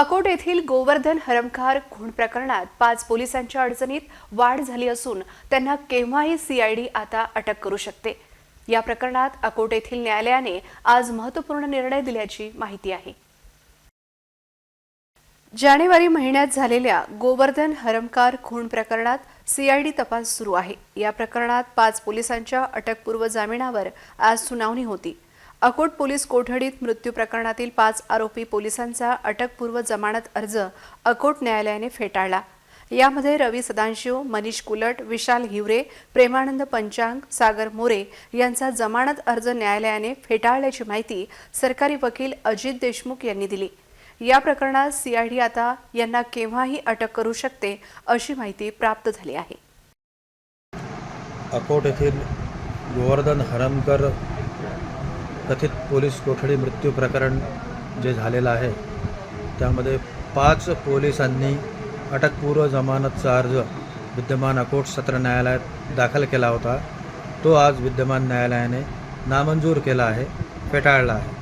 अकोट येथील गोवर्धन हरमखार खून प्रकरणात पाच पोलिसांच्या अडचणीत वाढ झाली असून त्यांना केव्हाही सीआयडी आता अटक करू शकते. या प्रकरणात अकोट येथील न्यायालयाने आज महत्त्वपूर्ण निर्णय दिल्याची माहिती आहे. जानेवारी महिन्यात झालेल्या गोवर्धन हरमकार खून प्रकरणात सीआयडी तपास सुरू आहे. या प्रकरणात पाच पोलिसांच्या अटकपूर्व जामिनावर आज सुनावणी होती. अकोट पोलीस कोठडीत मृत्यू प्रकरणातील पाच आरोपी पोलिसांचा अटकपूर्व जमानत अर्ज अकोट न्यायालयाने फेटाळला. यामध्ये रवी सदांशिव मनीष कुलट विशाल हिवरे प्रेमानंद पंचांग सागर मोरे यांचा जमानत अर्ज न्यायालयाने फेटाळल्याची माहिती सरकारी वकील अजित देशमुख यांनी दिली. या प्रकरणात सीआयडी आता यांना केव्हाही अटक करू शकते अशी माहिती प्राप्त झाली आहे. अकोट येथील गोवर्धन हरमकर कथित पोलीस कोठडी मृत्यू प्रकरण जे झालेलं आहे त्यामध्ये पाच पोलिसांनी अटकपूर्व जमानतचा अर्ज विद्यमान अकोट सत्र न्यायालयात दाखल केला होता. तो आज विद्यमान न्यायालयाने नामंजूर केला आहे फेटाळला आहे.